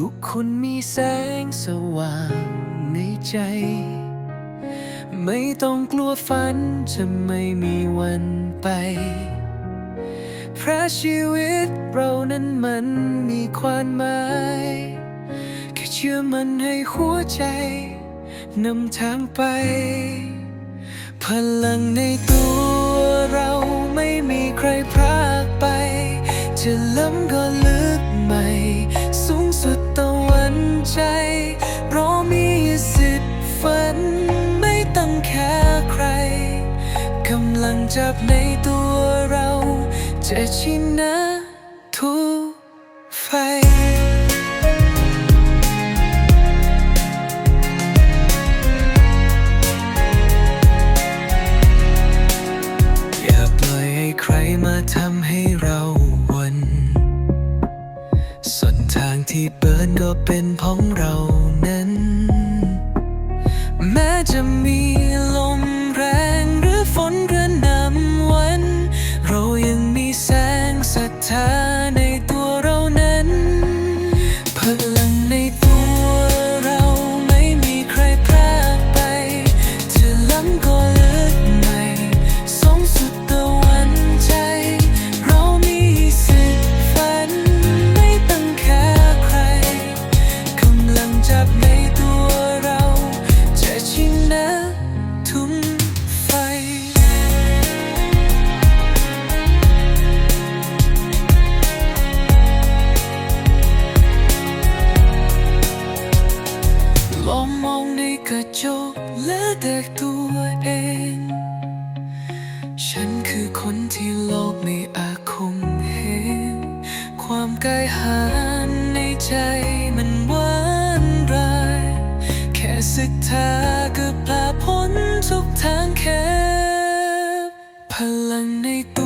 ทุกคนมีแสงสว่างในใจ ไม่ต้องกลัวฝันจะไม่มีวันไปเพราะชีวิตเรานั้นมันมีความหมายแค่เชื่อมันให้หัวใจนำทางไป พลังในตัวเราไม่มีใครพรากไป จะล้ำก็ จับในตัวเราจะชินะทุกไฟอย่าปล่อยให้ใครมาทำให้เราหวันส่วนทางที่เปิดก็เป็นของเรานั้น และแต่ตัวเอง ฉันคือคนที่โลกไม่อาจคงเห็น ความกายหานในใจมันหวานราย แค่สึกทธาก็พลาพ้นทุกทางแคบพลังในตัว